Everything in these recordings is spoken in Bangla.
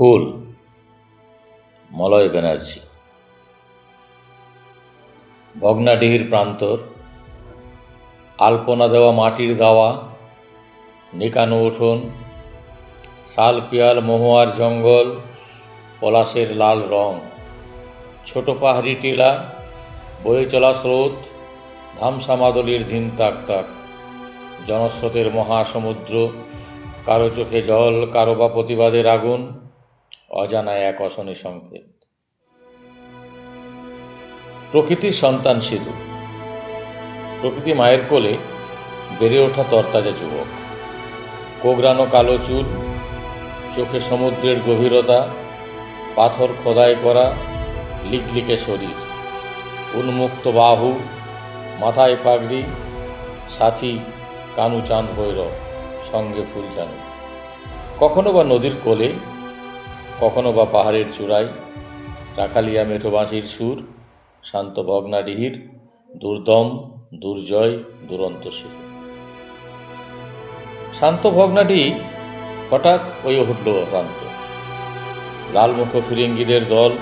হুল, মলয় ব্যানার্জি। ভগ্নাডিহির প্রান্তর, আলপনা দেওয়া মাটির গাওয়া, নিকানো উঠোন শাল পিয়াল মহুয়ার জঙ্গল, পলাশের লাল রং, ছোট পাহাড়ি টিলা, বয়ে চলা স্রোত, ধামসা মাদলির ধিন তাক তাক, জনস্রোতের মহাসমুদ্র, কারও চোখে জল, কারও বা প্রতিবাদের আগুন অজানা এক অশনি সংকেত। প্রকৃতির সন্তান সিধু। প্রকৃতি মায়ের কোলে বেড়ে ওঠা তরতাজা যুবক। কোগরানো কালো চুল, চোখে সমুদ্রের গভীরতা, পাথর খোদাই করা, লিকলিকে শরীর। উন্মুক্ত বাহু, মাথায় পাগড়ি, সাথী কানু চাঁদ ভৈরব, সঙ্গে ফুল ফুলজানু কখনো বা নদীর কোলে কখনো বা পাহাড়ের চূড়ায়, রাখালিয়া মেঠো বাঁশির সুর, শান্ত ভগ্নাডিহির দুর্দম, দুর্জয়, দুরন্ত সুর শান্ত ভগ্নাডি হঠাৎ ওই উঠল শান্ত লালমুখ ফিরিঙ্গিদের দল,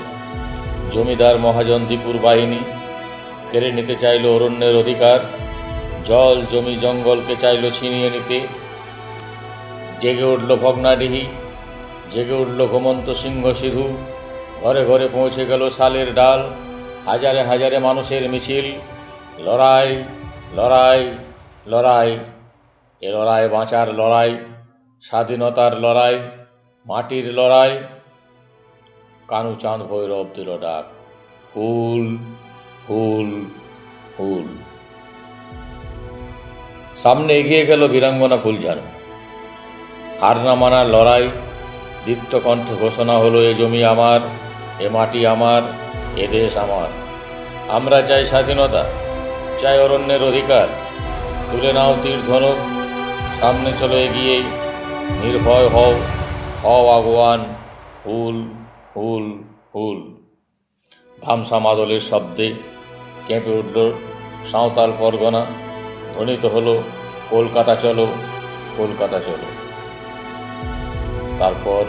জমিদার মহাজন দীপুর বাহিনী, কেড়ে নিতে চাইল অরণ্যের অধিকার, জল জমি জঙ্গলকে চাইল ছিনিয়ে নিতে। জেগে উঠল ভগ্নাডিহি জেগে উঠল ঘুমন্ত সিংহ সিধু। ঘরে ঘরে পৌঁছে গেল শালের ডাল। হাজারে হাজারে মানুষের মিছিল। লড়াই লড়াই লড়াই। এ লড়াই বাঁচার লড়াই, স্বাধীনতার লড়াই, মাটির লড়াই। কানু চাঁদ ভৈরব দিল ডাক, হুল হুল হুল। সামনে এগিয়ে গেল বীরাঙ্গনা ফুলঝাড়ু হার না মানার লড়াই দীপ্ত কণ্ঠে ঘোষণা হলো, এ জমি আমার, এ মাটি আমার, এ দেশ আমার। আমরা চাই স্বাধীনতা, চাই অরণ্যের অধিকার। তুলে নাও তীর ধনুক, সামনে চলে এগিয়ে। নির্ভয় হও হও আগুয়ান, হুল হুল হুল। ধামসা মাদলের শব্দে কেঁপে উঠল সাঁওতাল পরগনা। ধ্বনিত হলো, কলকাতা চলো কলকাতা চলো। তারপর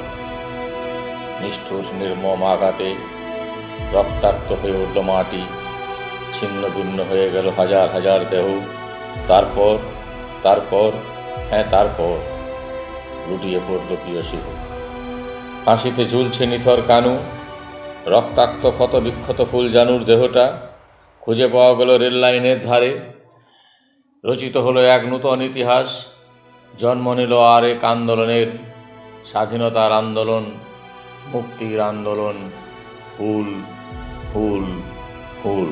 নিষ্ঠুর, নির্মম আঘাতে রক্তাক্ত হয়ে উঠল মাটি, ছিন্ন ভিন্ন হয়ে গেল হাজার হাজার দেহ। তারপর তারপর হ্যাঁ তারপর লুটিয়ে পড়ল প্রিয় শিশু ফাঁসিতে ঝুলছে নিথর কানু, রক্তাক্ত ক্ষত বিক্ষত ফুল জানুর দেহটা, খুঁজে পাওয়া গেল রেল লাইনের ধারে। রচিত হলো এক নূতন ইতিহাস, জন্ম নিল আর এক আন্দোলনের স্বাধীনতার আন্দোলন মুক্তির আন্দোলন ফুল ফুল হুল